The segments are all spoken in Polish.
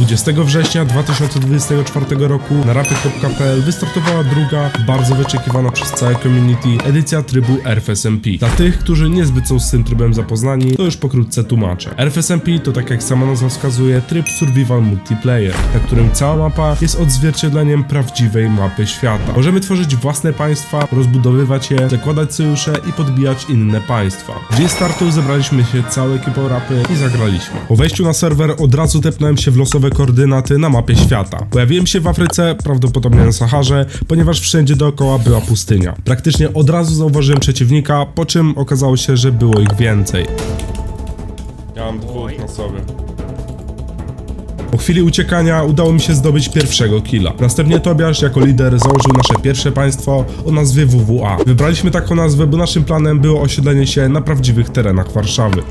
20 września 2024 roku na rapy.pl wystartowała druga, bardzo wyczekiwana przez całe community edycja trybu RFSMP. Dla tych, którzy niezbyt są z tym trybem zapoznani, to już pokrótce tłumaczę. RFSMP to tak jak sama nazwa wskazuje, tryb survival multiplayer, na którym cała mapa jest odzwierciedleniem prawdziwej mapy świata. Możemy tworzyć własne państwa, rozbudowywać je, zakładać sojusze i podbijać inne państwa. W dzień startu zebraliśmy się całą ekipą rapy i zagraliśmy. Po wejściu na serwer od razu tepnąłem się w losowe koordynaty na mapie świata. Pojawiłem się w Afryce, prawdopodobnie na Saharze, ponieważ wszędzie dookoła była pustynia. Praktycznie od razu zauważyłem przeciwnika, po czym okazało się, że było ich więcej. Ja mam dwóch na sobie. Po chwili uciekania udało mi się zdobyć pierwszego killa. Następnie Tobiasz jako lider założył nasze pierwsze państwo o nazwie WWA. Wybraliśmy taką nazwę, bo naszym planem było osiedlenie się na prawdziwych terenach Warszawy.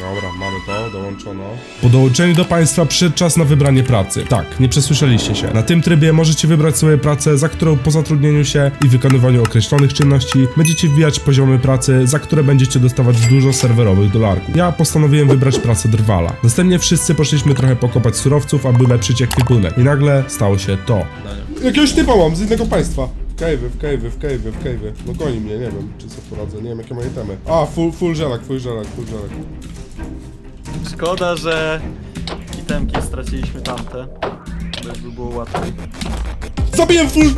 Dobra, mamy to, dołączono. Po dołączeniu do państwa przyszedł czas na wybranie pracy. Tak, nie przesłyszeliście się. Na tym trybie możecie wybrać sobie pracę, za którą po zatrudnieniu się i wykonywaniu określonych czynności będziecie wbijać poziomy pracy, za które będziecie dostawać dużo serwerowych dolarków. Ja postanowiłem wybrać pracę drwala. Następnie wszyscy poszliśmy trochę pokopać surowców, aby ulepszyć ekwipunek. I nagle stało się to. Jakiegoś typa mam z innego państwa. Kejwy, w kejwy, w kejwy, w kejwy. No goni mnie, nie wiem, czy sobie poradzę, nie wiem jakie moje temy. A, full, full żelak, full żelak, full żelak. Szkoda, że itemki straciliśmy tamte. Bo już by było łatwiej. Zabiłem full...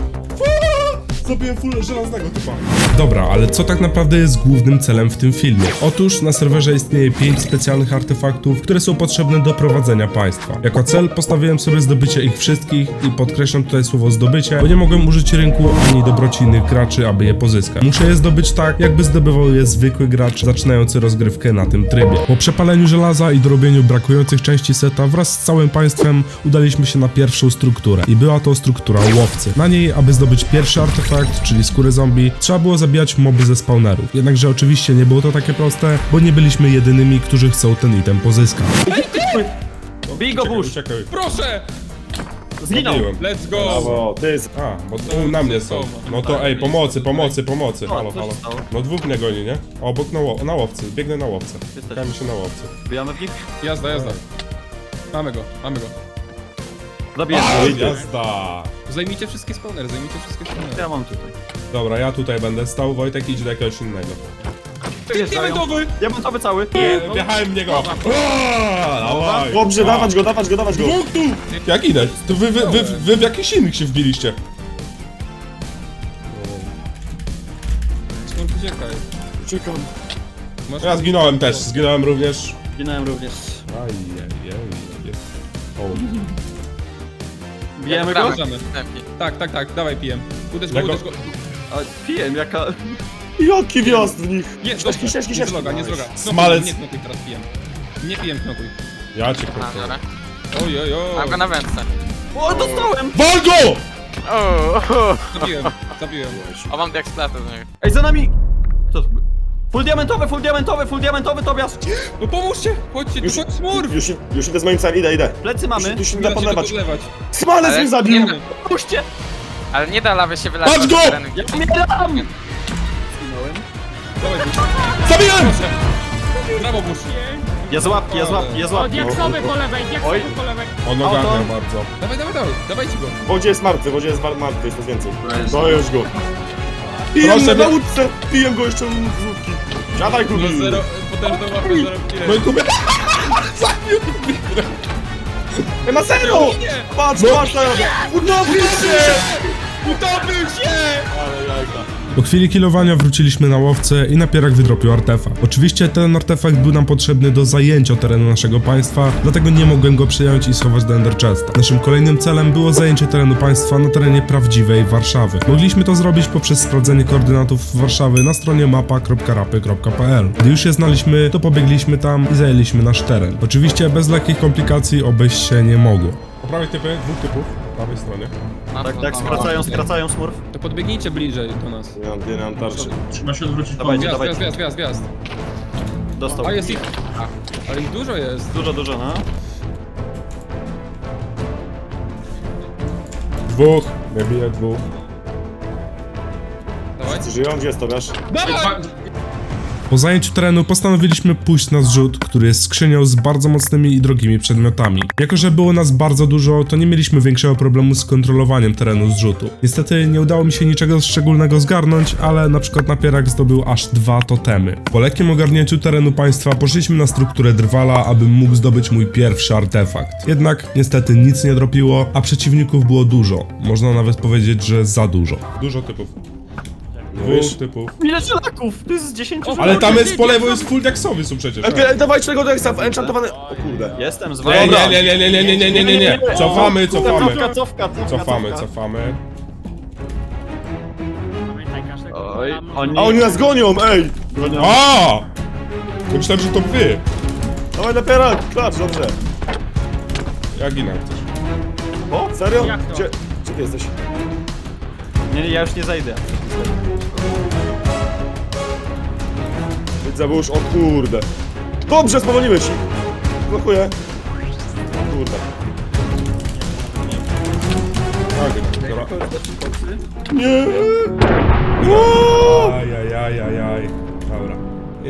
Zabiłem full żelaznego typa. Dobra, ale co tak naprawdę jest głównym celem w tym filmie? Otóż na serwerze istnieje 5 specjalnych artefaktów, które są potrzebne do prowadzenia państwa. Jako cel postawiłem sobie zdobycie ich wszystkich i podkreślam tutaj słowo zdobycie, bo nie mogłem użyć rynku ani dobroci innych graczy, aby je pozyskać. Muszę je zdobyć tak, jakby zdobywał je zwykły gracz zaczynający rozgrywkę na tym trybie. Po przepaleniu żelaza i dorobieniu brakujących części seta wraz z całym państwem udaliśmy się na pierwszą strukturę i była to struktura łowcy. Na niej, aby zdobyć pierwszy artefakt, czyli skóry zombie, trzeba było zabijać moby ze spawnerów. Jednakże oczywiście nie było to takie proste, bo nie byliśmy jedynymi, którzy chcą ten item pozyskać. Bij go burz! Uciekaj. Proszę! Zginął! Zabiłem. Let's go! Brawo, ty z... A, bo tu na mnie są. No to ej, pomocy, pomocy, pomocy. O, Halo, halo. stało? No dwóch mnie goni, nie? Obok na, ło- na łowcy, biegnę na łowce. Czekajmy się na łowcy. Bijamy w nich? Jazda, jazda. Mamy go, mamy go. Zabijemy. Jazda! Zajmijcie wszystkie spawnery, zajmijcie wszystkie spawnery. Ja mam tutaj. Dobra, ja tutaj będę stał, Wojtek idź do jakiegoś innego. Wyjeżdżają. Diamentowy! Diamentowy cały! Wjechałem w niego! Dawaj! Dobrze, dawać go, dawać go, dawać go! Dwóch tu! Jak idę? To wy, wy, wy, wy w jakichś innych się wbiliście. Skąd uciekaj? Czekam. Masz... Ja zginąłem też, zginąłem również. Zginąłem również. Ajajaj. O. Bijemy go? Możemy. Tak, tak, tak, dawaj pijem. Uderz go, Jak go- uderz go. A, pijem, jaka... Jaki wjazd w nich! Nie, dobrze. ścieżki, Nie ścieżki. zloga, nie zloga. Knokuj, Smalec. Nie knokuj teraz pijem. Nie pijem knokuj. Ja cię A, dobra. Oj, oj, Mam go oj. na wędce. O, dostałem! WAL GO! O, o, Zabiłem, zabiłem. o mam eksplatę z niego. Ej, za nami! Kto to był? Full diamentowy, full diamentowy, full diamentowy, Tobias! No pomóżcie! Chodźcie, Już, chodź smurf! już, już idę z moim celem, idę, idę. Plecy mamy. Nie da da się podlewać. podlewać. Smalec Ale mnie zabił! nie- Puśćcie! Ale nie da lawy się wylać. Patrz go! Ja umieram! Zginąłem. Dawaj, Bush. Zabiłem! Brawo, Bush. Ja z łapki, ja z łapki, ja z O, łapki. diaksowy po lewej, Oj. po lewej. On Auto. ogarnia bardzo. Dawaj, dawaj, dawaj. Dawajcie go. W wodzie jest martwy, w wodzie jest mar- martwy, jest to więcej. To już go. Pijem Proszę na mnie- łódce! Piję go jeszcze z. Siadaj, kubi! zero, potężną łapę, zero No i kile. kubie... Na zero! Nie! Patrz, patrz teraz! Utopił się! Utopił się! Ale jajka. Po chwili kilowania wróciliśmy na łowcę i napierak wydropił artefakt. Oczywiście ten artefakt był nam potrzebny do zajęcia terenu naszego państwa, dlatego nie mogłem go przyjąć i schować do Ender Chesta. Naszym kolejnym celem było zajęcie terenu państwa na terenie prawdziwej Warszawy. Mogliśmy to zrobić poprzez sprawdzenie koordynatów Warszawy na stronie mapa.rapy.pl. Gdy już je znaliśmy, to pobiegliśmy tam i zajęliśmy nasz teren. Oczywiście bez lekkich komplikacji obejść się nie mogło. Po prawej typy, dwóch typów, prawej stronie. No, Tak, no, tak, no, skracają, no. skracają smurf. To podbiegnijcie bliżej do nas. Nie mam, nie mam tarczy. Dawajcie, Wjazd, dawajcie. wjazd, wjazd, wjazd. Dostał. A jest ich... Ale ich dużo jest. Dużo, dużo, no. Dwóch, nie bije dwóch. Dawaj. Żyją? Gdzie jest to, wiesz? Dawaj! Po zajęciu terenu postanowiliśmy pójść na zrzut, który jest skrzynią z bardzo mocnymi i drogimi przedmiotami. Jako, że było nas bardzo dużo, to nie mieliśmy większego problemu z kontrolowaniem terenu zrzutu. Niestety nie udało mi się niczego szczególnego zgarnąć, ale na przykład napierak zdobył aż dwa totemy. Po lekkim ogarnięciu terenu państwa poszliśmy na strukturę drwala, abym mógł zdobyć mój pierwszy artefakt. Jednak niestety nic nie dropiło, a przeciwników było dużo. Można nawet powiedzieć, że za dużo. Dużo typów. Dwóch typów. Ile żelaków? To jest z 10 Ale tam jest po lewo jest full deksowy są przecież. Ej, dawajcie tego deksa, enchantowany... O kurde. Jestem z Nie, nie, nie, nie, nie, nie, nie, nie, nie, nie. Cofamy, cofamy. Cofka, cofka, cofka, Cofamy, cofka. cofamy. Pamiętaj, każdego Oj, tam- oni... A oni nas gonią, ej! A! Myślałem, że to wy. Dawaj napierak, klacz, dobrze. Ja ginę coś. O, serio? Jak to? Gdzie, gdzie ty jesteś? Nie, nie, ja już nie zajdę. Bo już, o kurde. Dobrze, spowolniłeś ich. Blokuję. O kurde. Tak, dobra. Nie! Ajajajajaj. Dobra.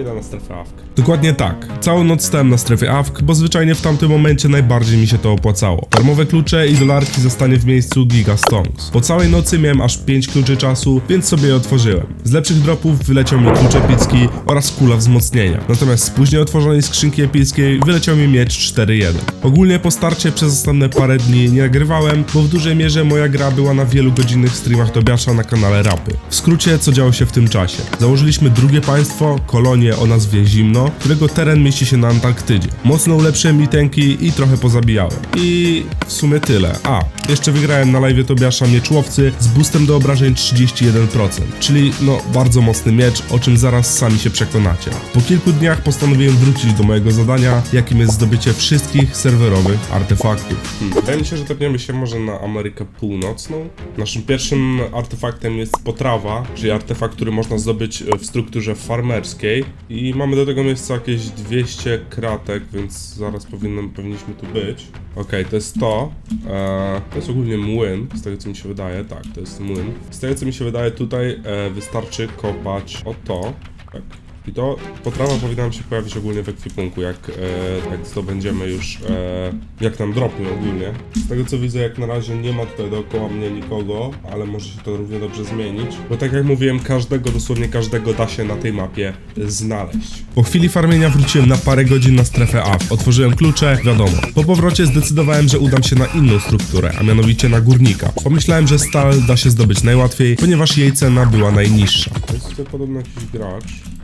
Idę na strefę. Dokładnie tak. Całą noc stałem na strefie AFK, bo zwyczajnie w tamtym momencie najbardziej mi się to opłacało. Darmowe klucze i dolarki zostanie w miejscu Giga Stones. Po całej nocy miałem aż 5 kluczy czasu, więc sobie je otworzyłem. Z lepszych dropów wyleciał mi klucz epicki oraz kula wzmocnienia. Natomiast z później otworzonej skrzynki epickiej wyleciał mi miecz 4-1. Ogólnie po starcie przez ostatnie parę dni nie nagrywałem, bo w dużej mierze moja gra była na wielu godzinnych streamach Tobiasza na kanale Rapy. W skrócie, co działo się w tym czasie? Założyliśmy drugie państwo, kolonię o nazwie Zimno, którego teren mieści się na Antarktydzie. Mocno ulepszyłem litenki i trochę pozabijałem. I w sumie tyle. A, jeszcze wygrałem na live Tobiasza mieczłowcy z boostem do obrażeń 31%, czyli no bardzo mocny miecz, o czym zaraz sami się przekonacie. Po kilku dniach postanowiłem wrócić do mojego zadania, jakim jest zdobycie wszystkich serwerowych artefaktów. Hmm. Wydaje mi się, że tepniemy się może na Amerykę Północną. Naszym pierwszym artefaktem jest potrawa, czyli artefakt, który można zdobyć e, w strukturze farmerskiej i mamy do tego miejsca jakieś 200 kratek, więc zaraz powinno, powinniśmy tu być. Okej, to jest to. E, to jest ogólnie młyn, z tego co mi się wydaje. Tak, to jest młyn. Z tego co mi się wydaje, tutaj e, wystarczy kopać o to. Tak. I to potrawa powinna się pojawić ogólnie w ekwipunku, jak, e, jak zdobędziemy już, e, jak nam dropnie ogólnie. Z tego co widzę, jak na razie nie ma tutaj dookoła mnie nikogo, ale może się to równie dobrze zmienić. Bo tak jak mówiłem, każdego, dosłownie każdego da się na tej mapie znaleźć. Po chwili farmienia wróciłem na parę godzin na strefę A. Otworzyłem klucze, wiadomo. Po powrocie zdecydowałem, że udam się na inną strukturę, a mianowicie na górnika. Pomyślałem, że stal da się zdobyć najłatwiej, ponieważ jej cena była najniższa. Jest tutaj podobno jakiś gracz.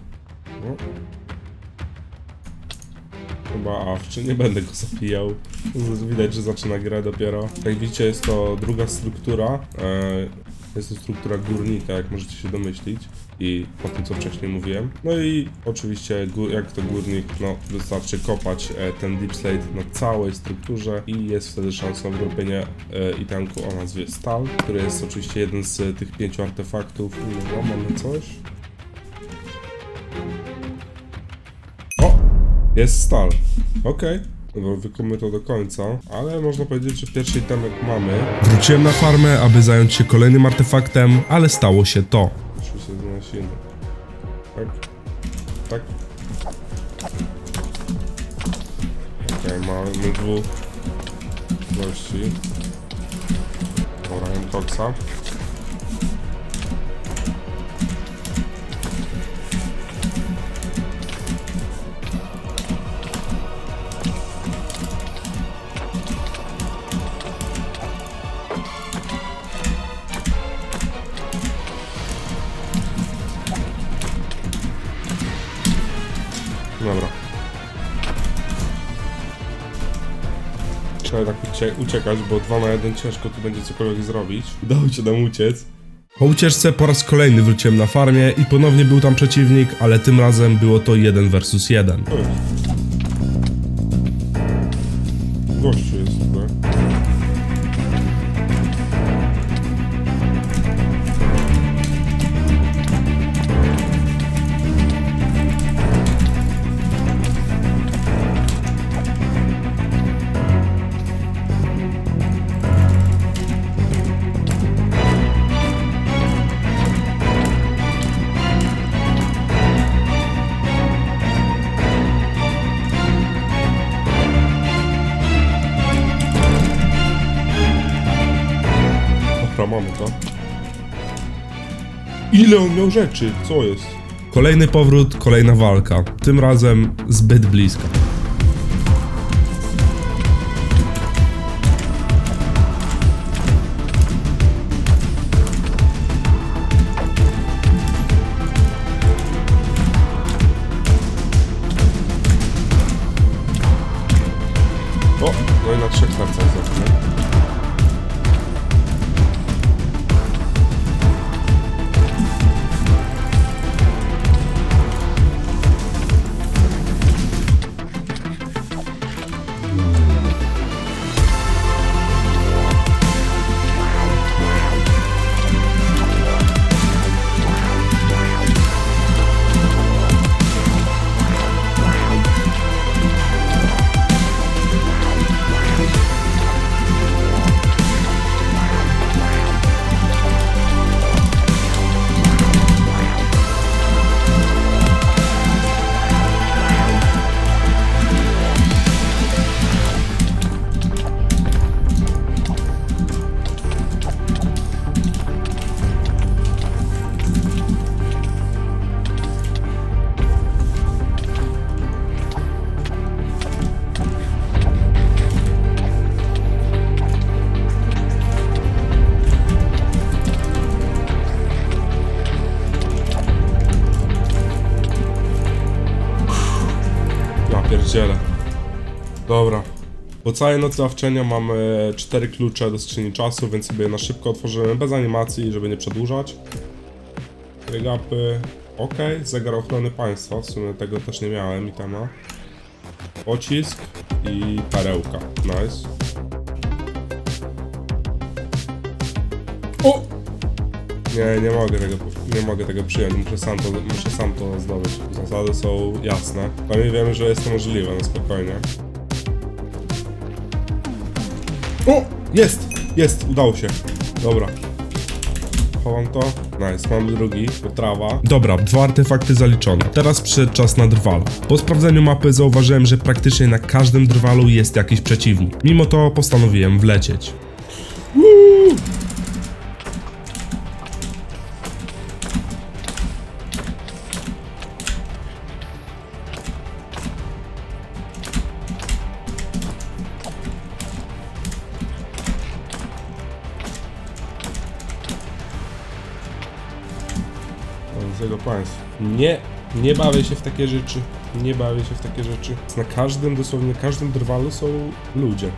No. Chyba awczy, nie będę go zabijał. Widać, że zaczyna grę dopiero. Jak widzicie, jest to druga struktura. E, Jest to struktura górnika, jak możecie się domyślić. I po tym, co wcześniej mówiłem. No i oczywiście, jak to górnik, no wystarczy kopać e, ten deep slate na całej strukturze i jest wtedy szansa na zrobienie e, itemku o nazwie Stal, który jest oczywiście jeden z tych pięciu artefaktów. Mamy coś. Jest stal. Okej. Dobra, wykonamy to do końca, ale można powiedzieć, że pierwszy itemek mamy. Wróciłem na farmę, aby zająć się kolejnym artefaktem, ale stało się to. Się znaleźć inny. Tak. Tak. Okej, mamy dwóch gości. Dobra, Dobra. Trzeba tak ucie uciekać, bo 2 na 1 ciężko tu będzie cokolwiek zrobić. Udało się nam uciec. Po ucieczce po raz kolejny wróciłem na farmie i ponownie był tam przeciwnik, ale tym razem było to 1 versus 1. Gościu Dobra, mamy to. Ile on miał rzeczy? Co jest? Kolejny powrót, kolejna walka. Tym razem zbyt blisko. O, no i na trzech sercach Po całej nocy ławczenia mamy cztery klucze do skrzyni czasu, więc sobie na szybko otworzymy bez animacji, żeby nie przedłużać. Regapy. Ok, zegar ochrony państwa, w sumie tego też nie miałem i tema. Pocisk i perełka. Nice. O! Nie, nie mogę tego, nie mogę tego przyjąć, muszę sam to, muszę sam to zdobyć. Zasady są jasne. Przynajmniej wiemy, że jest to możliwe, no spokojnie. O! Jest! Jest! Udało się. Dobra. Chowam to. Nice, mamy drugi. Potrawa. Dobra, dwa artefakty zaliczone. Teraz przyszedł czas na drwala. Po sprawdzeniu mapy zauważyłem, że praktycznie na każdym drwalu jest jakiś przeciwnik. Mimo to postanowiłem wlecieć. Woo! Nie, nie bawię się w takie rzeczy. Nie bawię się w takie rzeczy. Na każdym, dosłownie na każdym drwalu są ludzie.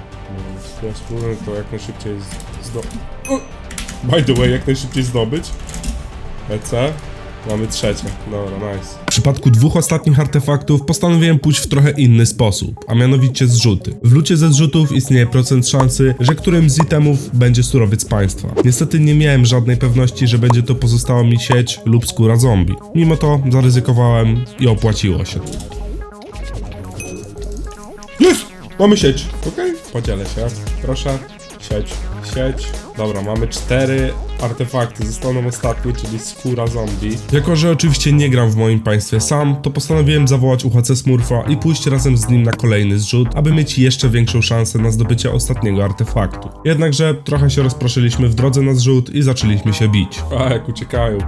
Ja spróbuję to jak najszybciej zdobyć. By the way, jak najszybciej zdobyć. EC. Mamy trzecie. Dobra, nice. W przypadku dwóch ostatnich artefaktów postanowiłem pójść w trochę inny sposób, a mianowicie zrzuty. W lucie ze zrzutów istnieje procent szansy, że którymś z itemów będzie surowiec państwa. Niestety nie miałem żadnej pewności, że będzie to pozostała mi sieć lub skóra zombie. Mimo to zaryzykowałem i opłaciło się. Jest! Mamy sieć. Okej. Podzielę się. Proszę. Sieć. Sieć. Dobra, mamy cztery artefakty. Został nam ostatni, czyli skóra zombie. Jako, że oczywiście nie gram w moim państwie sam, to postanowiłem zawołać UHC Smurfa i pójść razem z nim na kolejny zrzut, aby mieć jeszcze większą szansę na zdobycie ostatniego artefaktu. Jednakże trochę się rozproszyliśmy w drodze na zrzut i zaczęliśmy się bić. A, jak uciekają.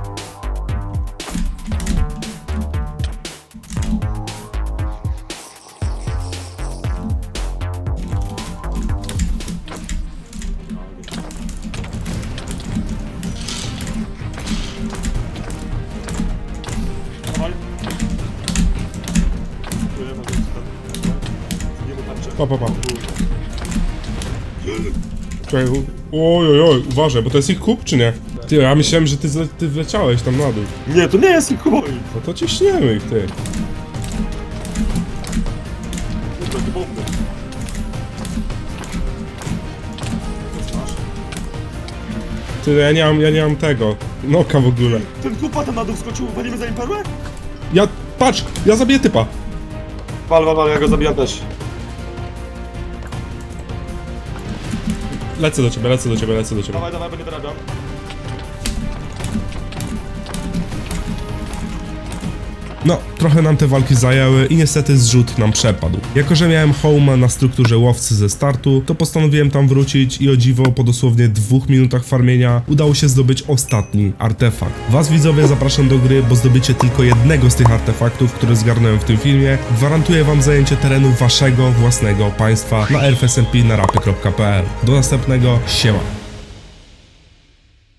Pa, pa, pa. Czekaj, oj, oj, oj, uważaj, bo to jest ich kup, czy nie? Ty, ja myślałem, że ty, zle- ty wleciałeś tam na dół. Nie, to nie jest ich kuboi. No to ciśniemy ich, ty. Bomby. Ty, ja nie mam, ja nie mam tego. Noka w ogóle. Ten kupa tam na dół skoczył, walimy za nim perłę? Ja, patrz, ja zabiję typa. Wal, wal, wal, ja go zabijam też. Lecę do ciebie, lecę do ciebie, lecę do ciebie. Dawaj, dawaj, bo nie wyrabiam. No, trochę nam te walki zajęły i niestety zrzut nam przepadł. Jako, że miałem home na strukturze łowcy ze startu, to postanowiłem tam wrócić i o dziwo po dosłownie dwóch minutach farmienia udało się zdobyć ostatni artefakt. Was widzowie zapraszam do gry, bo zdobycie tylko jednego z tych artefaktów, które zgarnąłem w tym filmie, gwarantuje wam zajęcie terenu waszego własnego państwa na rfsmp. Do następnego, siema.